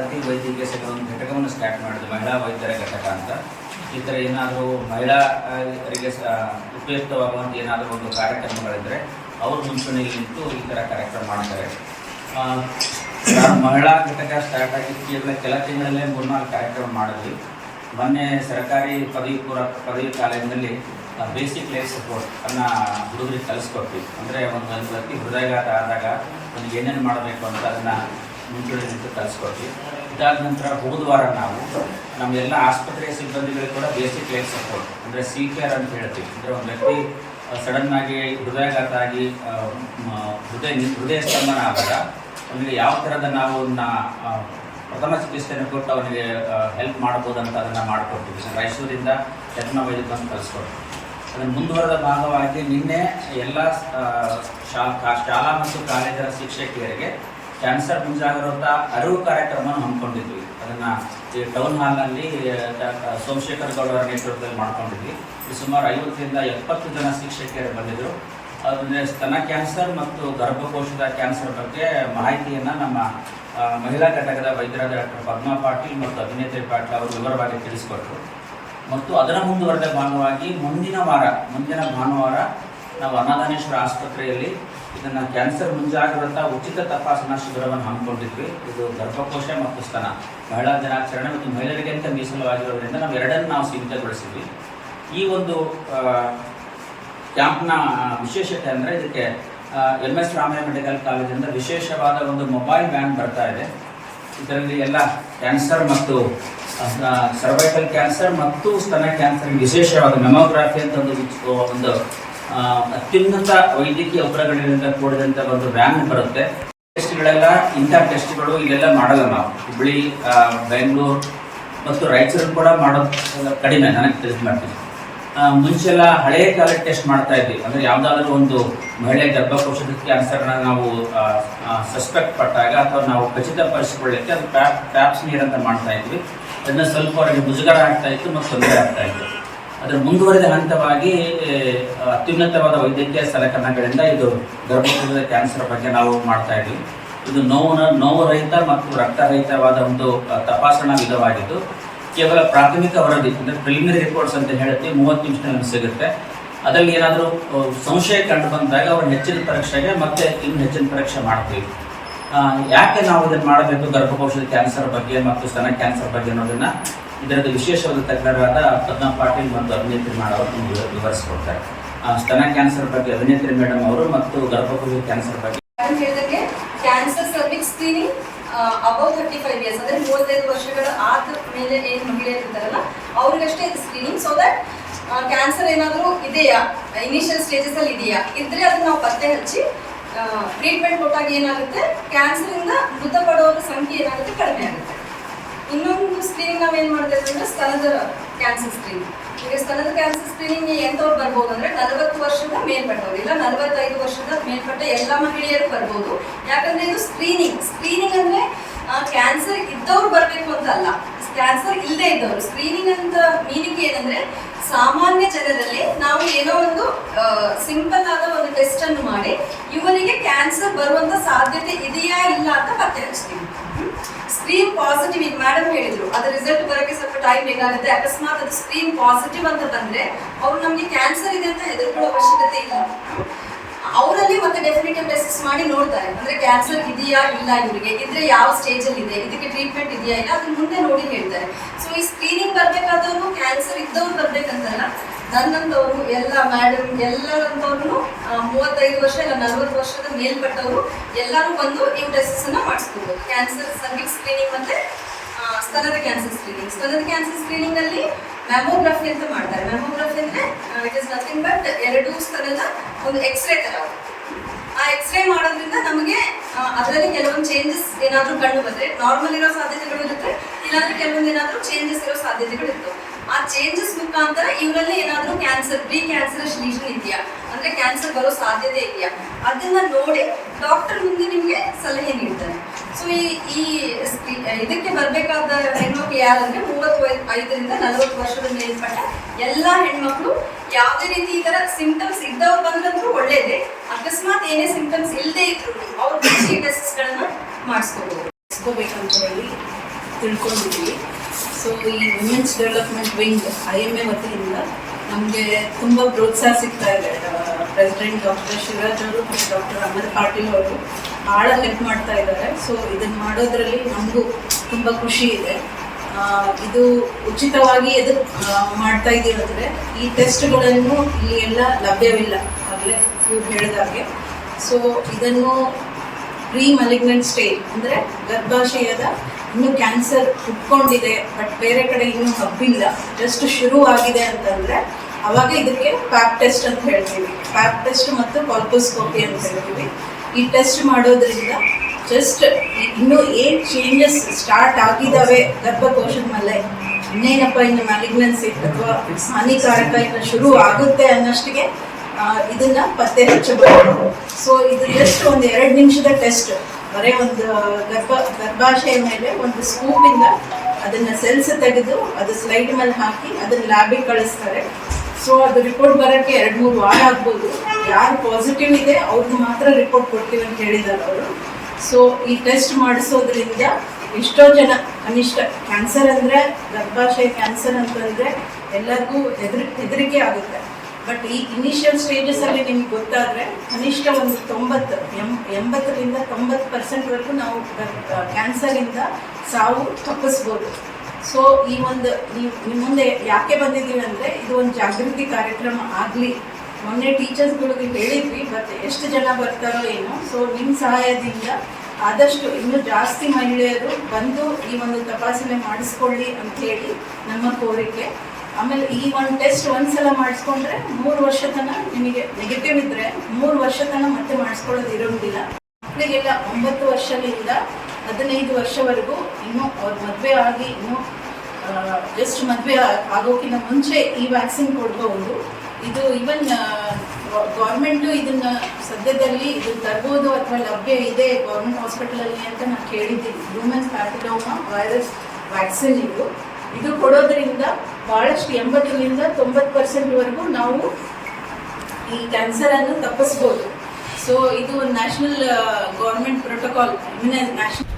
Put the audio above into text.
ಪ್ರತಿ ವೈದ್ಯಕೀಯ ಸಂಘದ ಒಂದು ಘಟಕವನ್ನು ಸ್ಟಾರ್ಟ್ ಮಾಡಿದೆ ಮಹಿಳಾ ವೈದ್ಯರ ಘಟಕ ಅಂತ. ಈ ಥರ ಏನಾದರೂ ಮಹಿಳಾರಿಗೆ ಉಪಯುಕ್ತವಾಗುವಂಥ ಏನಾದರೂ ಒಂದು ಕಾರ್ಯಕ್ರಮಗಳಿದ್ದರೆ ಅವ್ರ ಮುಂಚೂಣಿಯಲ್ಲಿ ನಿಂತು ಈ ಥರ ಕಾರ್ಯಕ್ರಮ ಮಾಡ್ತಾರೆ. ಮಹಿಳಾ ಘಟಕ ಸ್ಟಾರ್ಟ್ ಆಗಿದ್ದು ಕೇವಲ ಕೆಲ ತಿಂಗಳಲ್ಲೇ ಮೂರ್ನಾಲ್ಕು ಕಾರ್ಯಕ್ರಮ ಮಾಡಿದ್ವಿ. ಮೊನ್ನೆ ಸರ್ಕಾರಿ ಪದವಿ ಪೂರ್ವ ಪದವಿ ಕಾಲೇಜಿನಲ್ಲಿ ಬೇಸಿಕ್ ಲೈಫ್ ಸಪೋರ್ಟ್ ಅನ್ನು ಹುಡುಗರಿಗೆ ಕಲಿಸ್ಕೊಟ್ವಿ. ಅಂದರೆ ಒಂದು ಒಂದು ಹೃದಯಘಾತ ಆದಾಗ ಅವ್ನಿಗೆ ಏನೇನು ಮಾಡಬೇಕು ಅಂತ ಅದನ್ನು ಅಂತ ಕಲಿಸ್ಕೊಟ್ವಿ ಇದಾದ ನಂತರ ಹೋದ ವಾರ ನಾವು ನಮ್ಮೆಲ್ಲ ಆಸ್ಪತ್ರೆಯ ಸಿಬ್ಬಂದಿಗಳಿಗೆ ಕೂಡ ಬೇಸಿಕ್ ಲೈಫ್ ಸಪೋರ್ಟ್, ಅಂದರೆ ಸಿ ಕೇರ್ ಅಂತ ಹೇಳ್ತೀವಿ. ಅಂದರೆ ಒಂದು ವ್ಯಕ್ತಿ ಸಡನ್ ಆಗಿ ಹೃದಯಾಘಾತ ಆಗಿ ಹೃದಯ ಹೃದಯ ಸ್ತಂಭನ ಆದಾಗ ಅವನಿಗೆ ಯಾವ ಥರದ ನಾವು ಪ್ರಥಮ ಚಿಕಿತ್ಸೆಯನ್ನು ಕೊಟ್ಟು ಅವನಿಗೆ ಹೆಲ್ಪ್ ಮಾಡ್ಬೋದು ಅಂತ ಅದನ್ನು ಮಾಡಿಕೊಡ್ತೀವಿ. ರಾಯಚೂರಿಂದ ಯತ್ನ ವೈದ್ಯಕನ್ನು ಕಲಿಸ್ಕೊಡ್ತೀವಿ ಅದನ್ನು ಮುಂದುವರೆದ ಭಾಗವಾಗಿ ನಿನ್ನೆ ಎಲ್ಲ ಶಾಲಾ ಮತ್ತು ಕಾಲೇಜರ ಶಿಕ್ಷಕಿಯರಿಗೆ ಕ್ಯಾನ್ಸರ್ ಮುಂಜಾಗ್ರತಾ ಅರಿವು ಕಾರ್ಯಕ್ರಮವನ್ನು ಹಮ್ಮಿಕೊಂಡಿದ್ವಿ. ಅದನ್ನು ಈ ಟೌನ್ ಹಾಲ್ನಲ್ಲಿ ಸೋಮಶೇಖರ್ ಗೌಡರ ನೇತೃತ್ವದಲ್ಲಿ ಮಾಡ್ಕೊಂಡಿದ್ವಿ. ಸುಮಾರು ಐವತ್ತರಿಂದ ಎಪ್ಪತ್ತು ಜನ ಶಿಕ್ಷಕಿಯರು ಬಂದಿದ್ದರು ಅದನ್ನ ಸ್ತನ ಕ್ಯಾನ್ಸರ್ ಮತ್ತು ಗರ್ಭಕೋಶದ ಕ್ಯಾನ್ಸರ್ ಬಗ್ಗೆ ಮಾಹಿತಿಯನ್ನು ನಮ್ಮ ಮಹಿಳಾ ಘಟಕದ ವೈದ್ಯರಾದ ಡಾಕ್ಟರ್ ಪದ್ಮಾ ಪಾಟೀಲ್ ಮತ್ತು ಅಭಿನೇತ್ರಿ ಪಾಟೀಲ್ ಅವರು ವಿವರವಾಗಿ ತಿಳಿಸಿಕೊಟ್ರು. ಮತ್ತು ಅದರ ಮುಂದುವರೆದ ಭಾಗವಾಗಿ ಮುಂದಿನ ವಾರ, ಮುಂದಿನ ಭಾನುವಾರ ನಾವು ಅನ್ನದಾನೇಶ್ವರ ಆಸ್ಪತ್ರೆಯಲ್ಲಿ ಇದನ್ನು ಕ್ಯಾನ್ಸರ್ ಮುಂಜಾಗ್ರತಾ ಉಚಿತ ತಪಾಸಣಾ ಶಿಬಿರವನ್ನು ಹಮ್ಮಿಕೊಂಡಿದ್ವಿ. ಇದು ಗರ್ಭಕೋಶ ಮತ್ತು ಸ್ತನ. ಮಹಿಳಾ ದಿನಾಚರಣೆ ಮತ್ತು ಮಹಿಳೆಯರಿಗೆ ಅಂತ ಮೀಸಲವಾಗಿರೋದ್ರಿಂದ ನಾವು ಎರಡನ್ನು ನಾವು ಸೀಮಿತಗೊಳಿಸಿದ್ವಿ. ಈ ಒಂದು ಕ್ಯಾಂಪ್ನ ವಿಶೇಷತೆ ಅಂದರೆ ಇದಕ್ಕೆ ಎಂ ಎಸ್ ರಾಮಯ್ಯ ಮೆಡಿಕಲ್ ಕಾಲೇಜಿಂದ ವಿಶೇಷವಾದ ಒಂದು ಮೊಬೈಲ್ ವ್ಯಾನ್ ಬರ್ತಾ ಇದೆ. ಇದರಲ್ಲಿ ಎಲ್ಲ ಕ್ಯಾನ್ಸರ್ ಮತ್ತು ಸರ್ವೈಕಲ್ ಕ್ಯಾನ್ಸರ್ ಮತ್ತು ಸ್ತನ ಕ್ಯಾನ್ಸರ್ ವಿಶೇಷವಾದ ಮೆಮೋಗ್ರಾಫಿ ಅಂತ ಒಂದು ಒಂದು ಅತ್ಯುನ್ನತ ವೈದ್ಯಕೀಯ ಉಪಕರಣಗಳಿಂದ ಕೂಡಿದಂಥ ಒಂದು ವ್ಯಾನ್ ಬರುತ್ತೆ. ಟೆಸ್ಟ್ಗಳೆಲ್ಲ, ಇಂಥ ಟೆಸ್ಟ್ಗಳು ಇಲ್ಲೆಲ್ಲ ಮಾಡಲ್ಲ ನಾವು. ಹುಬ್ಬಳ್ಳಿ ಬೆಂಗಳೂರು ಮತ್ತು ರಾಯಚೂರು ಕೂಡ ಮಾಡೋದು ಕಡಿಮೆ ನನಗೆ ತಿಳಿಸಿ ಮಾಡ್ತೀನಿ. ಮುಂಚೆಲ್ಲ ಹಳೆಯ ಕಾಲದ ಟೆಸ್ಟ್ ಮಾಡ್ತಾ ಇದ್ವಿ. ಅಂದರೆ ಯಾವುದಾದ್ರೂ ಒಂದು ಮಹಿಳೆ ಗರ್ಭಕೋಶದ ಕ್ಯಾನ್ಸರ್ನ ನಾವು ಸಸ್ಪೆಕ್ಟ್ ಪಟ್ಟಾಗ ಅಥವಾ ನಾವು ಖಚಿತಪಡಿಸಿಕೊಳ್ಳಿಕ್ಕೆ ಅದು ಪ್ಯಾಪ್, ಪ್ಯಾಪ್ಸ್ ನೀರ್ ಅಂತ ಮಾಡ್ತಾ ಇದ್ವಿ. ಅದನ್ನ ಸ್ವಲ್ಪ ಅವರಿಗೆ ಮುಜುಗರ ಆಗ್ತಾ ಇತ್ತು ಮತ್ತು ತೊಂದರೆ ಆಗ್ತಾ ಇತ್ತು. ಅದರ ಮುಂದುವರೆದ ಹಂತವಾಗಿ ಅತ್ಯುನ್ನತವಾದ ವೈದ್ಯಕೀಯ ಸಲಕರಣೆಗಳಿಂದ ಇದು ಗರ್ಭಕೋಶದ ಕ್ಯಾನ್ಸರ್ ಬಗ್ಗೆ ನಾವು ಮಾಡ್ತಾ ಇದ್ದೀವಿ ಇದು ನೋವು ನೋವು ರಹಿತ ಮತ್ತು ರಕ್ತರಹಿತವಾದ ಒಂದು ತಪಾಸಣಾ ವಿಧವಾಗಿದ್ದು, ಕೇವಲ ಪ್ರಾಥಮಿಕ ವರದಿ, ಅಂದರೆ ಪ್ರಿಲಿಮಿನರಿ ರಿಪೋರ್ಟ್ಸ್ ಅಂತ ಹೇಳುತ್ತೆ, ಮೂವತ್ತು ನಿಮಿಷದಲ್ಲಿ ಸಿಗುತ್ತೆ. ಅದರಲ್ಲಿ ಏನಾದರೂ ಸಂಶಯ ಕಂಡು ಬಂದಾಗ ಅವರು ಹೆಚ್ಚಿನ ಪರೀಕ್ಷೆಗೆ ಮತ್ತೆ ಇನ್ನು ಹೆಚ್ಚಿನ ಪರೀಕ್ಷೆ ಮಾಡ್ತೀವಿ. ಯಾಕೆ ನಾವು ಇದನ್ನು ಮಾಡಬೇಕು ಗರ್ಭಕೋಶದ ಕ್ಯಾನ್ಸರ್ ಬಗ್ಗೆ ಮತ್ತು ಸ್ತನ ಕ್ಯಾನ್ಸರ್ ಬಗ್ಗೆ ಅನ್ನೋದನ್ನ? ಇದರದ್ದು ವಿಶೇಷವಾದ ತಜ್ಞರಾದ ಪದ್ಮಾ ಪಾಟೀಲ್ ಮತ್ತು ಅಭಿನೇತ್ರಿ ಮಾಡೋರು ನಮ್ಗೆ ವಿವರಿಸಿಕೊಡ್ತಾರೆ. ಸ್ತನ ಕ್ಯಾನ್ಸರ್ ಬಗ್ಗೆ ಅಭಿನೇತ್ರಿ ಮೇಡಮ್ ಅವರು ಮತ್ತು ಗರ್ಭಕೋಶದ ಕ್ಯಾನ್ಸರ್ ಬಗ್ಗೆ. Cancer cervix screening above thirty five years ಅಂದ್ರೆ ಮೂವತ್ತೈದು ವರ್ಷಗಳ ಆದ ಮೇಲೆ ಏನು ಮಹಿಳೆಯರು ಇರ್ತಾರಲ್ಲ, ಅವ್ರಿಗಷ್ಟೇ ಇದು ಸ್ಕ್ರೀನಿಂಗ್ ಸೊ ದಟ್ ಕ್ಯಾನ್ಸರ್ ಏನಾದರೂ ಇದೆಯಾ? ಇನಿಷಿಯಲ್ ಸ್ಟೇಜಸ್ ಅಲ್ಲಿ ಇದೆಯಾ? ಇದ್ರೆ ಅದನ್ನ ನಾವು ಪತ್ತೆ ಹಚ್ಚಿ ಟ್ರೀಟ್ಮೆಂಟ್ ಕೊಟ್ಟಾಗ ಏನಾಗುತ್ತೆ? ಕ್ಯಾನ್ಸರ್ ಇಂದ ಮೃತಪಡೋರ ಸಂಖ್ಯೆ ಏನಾಗುತ್ತೆ? ಕಡಿಮೆ ಆಗುತ್ತೆ. ಇನ್ನೊಂದು ಸ್ಕ್ರೀನಿಂಗ್ ನಾವು ಏನ್ ಮಾಡ್ತೇವೆ ಅಂದ್ರೆ ಸ್ತನದ ಕ್ಯಾನ್ಸರ್ ಸ್ಕ್ರೀನಿಂಗ್ ಈಗ ಸ್ತನದ ಕ್ಯಾನ್ಸರ್ ಸ್ಕ್ರೀನಿಂಗ್ ಎಂತವ್ರು ಬರ್ಬೋದು ಅಂದ್ರೆ ನಲವತ್ತು ವರ್ಷದ ಮೇಲ್ಪಟ್ಟವ್ರು. ಇಲ್ಲ ನಲವತ್ತೈದು ವರ್ಷದ ಮೇಲ್ಪಟ್ಟ ಎಲ್ಲ ಮಹಿಳೆಯರು ಬರ್ಬೋದು. ಯಾಕಂದ್ರೆ ಇದು ಸ್ಕ್ರೀನಿಂಗ್ ಸ್ಕ್ರೀನಿಂಗ್ ಅಂದ್ರೆ ಕ್ಯಾನ್ಸರ್ ಇದ್ದವ್ರು ಬರ್ಬೇಕು ಅಂತ ಅಲ್ಲ. ಕ್ಯಾನ್ಸರ್ ಇಲ್ಲದೆ ಇದ್ದವರು. ಸ್ಕ್ರೀನಿಂಗ್ ಅಂತ ಮೀನಿಂಗ್ ಏನಂದ್ರೆ, ಸಾಮಾನ್ಯ ಜನರಲ್ಲಿ ನಾವು ಏನೋ ಒಂದು ಸಿಂಪಲ್ ಆದ ಒಂದು ಟೆಸ್ಟ್ ಅನ್ನು ಮಾಡಿ, ಇವರಿಗೆ ಕ್ಯಾನ್ಸರ್ ಬರುವಂತ ಸಾಧ್ಯತೆ ಇದೆಯಾ ಇಲ್ಲ ಅಂತ ಪತ್ತೆ ಹಚ್ತೀವಿ. ಸ್ಕ್ರೀನ್ ಪಾಸಿಟಿವ್ ಈಗ ಮೇಡಮ್ ಹೇಳಿದ್ರು. ಅದ್ರ ರಿಸಲ್ಟ್ ಬರೋಕ್ಕೆ ಸ್ವಲ್ಪ ಟೈಮ್ ಬೇಕಾಗುತ್ತೆ. ಅಕಸ್ಮಾತ್ ಅದು ಸ್ಕ್ರೀನ್ ಪಾಸಿಟಿವ್ ಅಂತ ಬಂದ್ರೆ ಅವ್ರು ನಮ್ಗೆ ಕ್ಯಾನ್ಸರ್ ಇದೆ ಅಂತ ಹೆದರ್ಕೊಳ್ಳೋ ಅವಶ್ಯಕತೆ ಇಲ್ಲ. ಅವರಲ್ಲಿ ಮತ್ತೆ ಡೆಫಿನೆಟಿವ್ ಟೆಸ್ಟ್ ಮಾಡಿ ನೋಡ್ತಾರೆ. ಅಂದ್ರೆ ಕ್ಯಾನ್ಸರ್ ಇದೆಯಾ ಇಲ್ಲ ಇವರಿಗೆ? ಇದ್ರೆ ಯಾವ ಸ್ಟೇಜ್ ಅಲ್ಲಿ ಇದೆ? ಇದಕ್ಕೆ ಟ್ರೀಟ್ಮೆಂಟ್ ಇದೆಯಾ ಇಲ್ಲ? ಅದನ್ನ ಮುಂದೆ ನೋಡಿ ಹೇಳ್ತಾರೆ. ಸೊ ಈ ಸ್ಕ್ರೀನಿಂಗ್ ಬರ್ಬೇಕಾದವರು ಕ್ಯಾನ್ಸರ್ ಇದ್ದವ್ರು ಬರ್ಬೇಕಂತಲ್ಲ ನನ್ನಂತವ್ರು, ಎಲ್ಲ ಮ್ಯಾಡಮ್ ಎಲ್ಲರಂತವ್ರು ಮೂವತ್ತೈದು ವರ್ಷ ಇಲ್ಲ, ನಲ್ವತ್ತು ವರ್ಷದ ಮೇಲ್ಪಟ್ಟವರು ಎಲ್ಲರೂ ಬಂದು ಈ ಟೆಸ್ಟ್ ಅನ್ನ ಮಾಡಿಸ್ಕೋಬಹುದು ಕ್ಯಾನ್ಸರ್ ಸರ್ವಿಕ್ ಸ್ಕ್ರೀನಿಂಗ್ ಮತ್ತೆ ಸ್ತನದ ಕ್ಯಾನ್ಸರ್ ಸ್ಕ್ರೀನಿಂಗ್ ಸ್ತನದ ಕ್ಯಾನ್ಸರ್ ಸ್ಕ್ರೀನಿಂಗ್ ಅಲ್ಲಿ ಮ್ಯಾಮೋಗ್ರಫಿ ಅಂತ ಮಾಡ್ತಾರೆ. ಮ್ಯಾಮೋಗ್ರಫಿ ಅಂದ್ರೆ ಇಟ್ ಇಸ್ ನಥಿಂಗ್ ಬಟ್ ಎರಡು ಸ್ತನದ ಒಂದು ಎಕ್ಸ್ರೇ ತರ ಆ ಎಕ್ಸ್ರೇ ಮಾಡೋದ್ರಿಂದ ನಮಗೆ ಅದರಲ್ಲಿ ಕೆಲವೊಂದು ಚೇಂಜಸ್ ಏನಾದರೂ ಕಂಡು ಬಂದರೆ ನಾರ್ಮಲ್ ಇರೋ ಸಾಧ್ಯತೆಗಳು ಇರುತ್ತೆ, ಇಲ್ಲಾಂದ್ರೆ ಕೆಲವೊಂದು ಏನಾದರೂ ಚೇಂಜಸ್ ಇರೋ ಸಾಧ್ಯತೆಗಳು ಇರ್ತವೆ. ಆ ಚೇಂಜಸ್ ಮುಖಾಂತರ ಇವರಲ್ಲಿ ಏನಾದರೂ ಕ್ಯಾನ್ಸರ್ ಪ್ರೀ ಕ್ಯಾನ್ಸರಸ್ ಲೀಷನ್ ಇದೆಯಾ? ಅಂದ್ರೆ ಕ್ಯಾನ್ಸರ್ ಬರೋ ಸಾಧ್ಯತೆ ಇದೆಯಾ? ಅದನ್ನ ನೋಡಿ ಡಾಕ್ಟರ್ ಮುಂದೆ ನಿಮಗೆ ಸಲಹೆ ನೀಡ್ತಾರೆ. ಸೊ ಈ ಈ ಇದಕ್ಕೆ ಬರಬೇಕಾದ ಹೆಣ್ಮಕ್ಳು ಯಾರಂದ್ರೆ ಮೂವತ್ತು ಐದರಿಂದ ನಲವತ್ತು ವರ್ಷದ ಮೇಲ್ಪಟ್ಟ ಎಲ್ಲ ಹೆಣ್ಮಕ್ಳು ಯಾವುದೇ ರೀತಿ ಈ ತರ ಸಿಂಪ್ಟಮ್ಸ್ ಇದ್ದವ್ರು ಬಂದ್ರಂತೂ ಒಳ್ಳೇದೇ. ಅಕಸ್ಮಾತ್ ಏನೇ ಸಿಂಪ್ಟಮ್ಸ್ ಇಲ್ಲದೆ ಇದ್ರು ಅವ್ರು ಟೆಸ್ಟ್ಗಳನ್ನ ಮಾಡಿಸ್ಕೋಬಹುದು ಮಾಡಿಸ್ಕೋಬೇಕಂತ ಹೇಳಿ ತಿಳ್ಕೊಂಡಿದ್ದೀವಿ. ಸೊ ಈ women's development wing I M A ವತಿಯಿಂದ ನಮಗೆ ತುಂಬ ಪ್ರೋತ್ಸಾಹ ಸಿಗ್ತಾ ಇದೆ. ಪ್ರೆಸಿಡೆಂಟ್ ಡಾಕ್ಟರ್ ಶಿವರಾಜ್ ಅವರು ಮತ್ತು ಡಾಕ್ಟರ್ ಅಮರ್ ಪಾಟೀಲ್ ಅವರು ಭಾಳ ಹೆಲ್ಪ್ ಮಾಡ್ತಾ ಇದ್ದಾರೆ. ಸೊ ಇದನ್ನು ಮಾಡೋದ್ರಲ್ಲಿ ನಮಗೂ ತುಂಬ ಖುಷಿ ಇದೆ. ಇದು ಉಚಿತವಾಗಿ ಎದು ಮಾಡ್ತಾ ಇದ್ದೀವಿ ಅಂದರೆ ಈ ಟೆಸ್ಟ್ಗಳನ್ನು ಇಲ್ಲಿ ಎಲ್ಲ ಲಭ್ಯವಿಲ್ಲ ಆಗಲೇ ಇವ್ರು ಹೇಳಿದಾಗೆ. ಸೊ ಇದನ್ನು ಪ್ರೀ ಮಲಿಗ್ನೆಂಟ್ ಸ್ಟೇಜ್ ಅಂದರೆ ಗರ್ಭಾಶಯದ ಇನ್ನೂ ಕ್ಯಾನ್ಸರ್ ಹುಟ್ಕೊಂಡಿದೆ ಬಟ್ ಬೇರೆ ಕಡೆ ಇನ್ನೂ ಹಬ್ಬಿಲ್ಲ ಜಸ್ಟ್ ಶುರು ಆಗಿದೆ ಅಂತಂದರೆ ಅವಾಗ ಇದಕ್ಕೆ ಪ್ಯಾಪ್ ಟೆಸ್ಟ್ ಅಂತ ಹೇಳ್ತೀವಿ. ಪ್ಯಾಪ್ ಟೆಸ್ಟ್ ಮತ್ತು ಕಾಲ್ಪೋಸ್ಕೋಪಿ ಅಂತ ಹೇಳ್ತೀವಿ. ಈ ಟೆಸ್ಟ್ ಮಾಡೋದ್ರಿಂದ ಜಸ್ಟ್ ಇನ್ನೂ ಏನು ಚೇಂಜಸ್ ಸ್ಟಾರ್ಟ್ ಆಗಿದ್ದಾವೆ ಗರ್ಭಕೋಶದ ಮೇಲೆ, ಇನ್ನೇನಪ್ಪ ಇನ್ನು ಮ್ಯಾಲಿಗ್ನೆನ್ಸಿ ಅಥವಾ ಹಾನಿಕಾರಕ ಇನ್ನು ಶುರು ಆಗುತ್ತೆ ಅನ್ನೋಷ್ಟಿಗೆ ಇದನ್ನ ಪತ್ತೆ ಹಚ್ಚಬಹುದು. ಸೊ ಇದು ಜಸ್ಟ್ ಒಂದು ಎರಡು ನಿಮಿಷದ ಟೆಸ್ಟ್ ಬರೀ ಒಂದು ಗರ್ಭ, ಗರ್ಭಾಶಯ ಮೇಲೆ ಒಂದು ಸ್ಕೂಪಿಂದ ಅದನ್ನ ಸೆಲ್ಸ್ ತೆಗೆದು ಅದು ಸ್ಲೈಡ್ ಮೇಲೆ ಹಾಕಿ ಅದನ್ನ ಲ್ಯಾಬಿಗೆ ಕಳಿಸ್ತಾರೆ. ಸೊ ಅದು ರಿಪೋರ್ಟ್ ಬರೋಕ್ಕೆ ಎರಡು ಮೂರು ವಾರ ಆಗ್ಬೋದು. ಯಾರು ಪಾಸಿಟಿವ್ ಇದೆ, ಅವ್ರಿಗೆ ಮಾತ್ರ ರಿಪೋರ್ಟ್ ಕೊಡ್ತೀವಿ ಅಂತ ಹೇಳಿದ್ದಾರೆ ಅವರು. ಸೊ ಈ ಟೆಸ್ಟ್ ಮಾಡಿಸೋದ್ರಿಂದ ಎಷ್ಟೋ ಜನ, ಕನಿಷ್ಠ ಕ್ಯಾನ್ಸರ್ ಅಂದರೆ ಗರ್ಭಾಶಯ ಕ್ಯಾನ್ಸರ್ ಅಂತಂದರೆ ಎಲ್ಲರಿಗೂ ಹೆದರಿ, ಹೆದರಿಕೆ ಆಗುತ್ತೆ. ಬಟ್ ಈ ಇನಿಷಿಯಲ್ ಸ್ಟೇಜಸಲ್ಲಿ ನಿಮ್ಗೆ ಗೊತ್ತಾದರೆ ಕನಿಷ್ಠ ಒಂದು ತೊಂಬತ್ತು ಎಂಬತ್ತರಿಂದ ತೊಂಬತ್ತು ಪರ್ಸೆಂಟ್ವರೆಗೂ ನಾವು ಕ್ಯಾನ್ಸರಿಂದ ಸಾವು ತಪ್ಪಿಸ್ಬೋದು. ಸೊ ಈ ಒಂದು ನೀವು ನಿಮ್ಮ ಮುಂದೆ ಯಾಕೆ ಬಂದಿದ್ದೀವಿ ಅಂದರೆ ಇದು ಒಂದು ಜಾಗೃತಿ ಕಾರ್ಯಕ್ರಮ ಆಗಲಿ. ಮೊನ್ನೆ ಟೀಚರ್ಸ್ಗಳಿಗೆ ಹೇಳಿದ್ವಿ ಬಟ್ ಎಷ್ಟು ಜನ ಬರ್ತಾರೋ ಏನೋ. ಸೊ ನಿಮ್ಮ ಸಹಾಯದಿಂದ ಆದಷ್ಟು ಇನ್ನು ಜಾಸ್ತಿ ಮಹಿಳೆಯರು ಬಂದು ಈ ಒಂದು ತಪಾಸಣೆ ಮಾಡಿಸ್ಕೊಳ್ಳಿ ಅಂತ ಹೇಳಿ ನಮ್ಮ ಕೋರಿಕೆ. ಆಮೇಲೆ ಈ ಒಂದು ಟೆಸ್ಟ್ ಒಂದ್ಸಲ ಮಾಡಿಸ್ಕೊಂಡ್ರೆ ಮೂರು ವರ್ಷ ತನಕ ನಿಮಗೆ ನೆಗೆಟಿವ್ ಇದ್ರೆ ಮೂರು ವರ್ಷ ತನಕ ಮತ್ತೆ ಮಾಡಿಸ್ಕೊಳ್ಳೋದು ಇರೋದಿಲ್ಲ ಮಕ್ಕಳಿಗೆಲ್ಲ ಒಂಬತ್ತು ವರ್ಷದಿಂದ ಹದಿನೈದು ವರ್ಷವರೆಗೂ ಇನ್ನು ಅವ್ರ ಮದುವೆ ಆಗಿ ಇನ್ನೂ ಜಸ್ಟ್ ಮದುವೆ ಆಗೋಕ್ಕಿಂತ ಮುಂಚೆ ಈ ವ್ಯಾಕ್ಸಿನ್ ಕೊಡ್ಬೋದು ಇದು ಇವನ್ ಗೌರ್ಮೆಂಟು ಇದನ್ನ ಸದ್ಯದಲ್ಲಿ ಇದು ತರ್ಬೋದು ಅಥವಾ ಲಭ್ಯ ಇದೆ ಗೌರ್ಮೆಂಟ್ ಹಾಸ್ಪಿಟಲಲ್ಲಿ ಅಂತ ನಾನು ಕೇಳಿದ್ದೀನಿ. ಹ್ಯೂಮನ್ ಪ್ಯಾಪಿಲೋಮಾ ವೈರಸ್ ವ್ಯಾಕ್ಸಿನ್ ಇದು. ಇದು ಕೊಡೋದ್ರಿಂದ ಬಹಳಷ್ಟು ಎಂಬತ್ತರಿಂದ ತೊಂಬತ್ತು ಪರ್ಸೆಂಟ್ವರೆಗೂ ನಾವು ಈ ಕ್ಯಾನ್ಸರ್ ಅನ್ನು ತಪ್ಪಿಸ್ಬೋದು. ಸೊ ಇದು ನ್ಯಾಷನಲ್ ಗೌರ್ಮೆಂಟ್ ಪ್ರೋಟೋಕಾಲ್ ನ್ಯಾಷನಲ್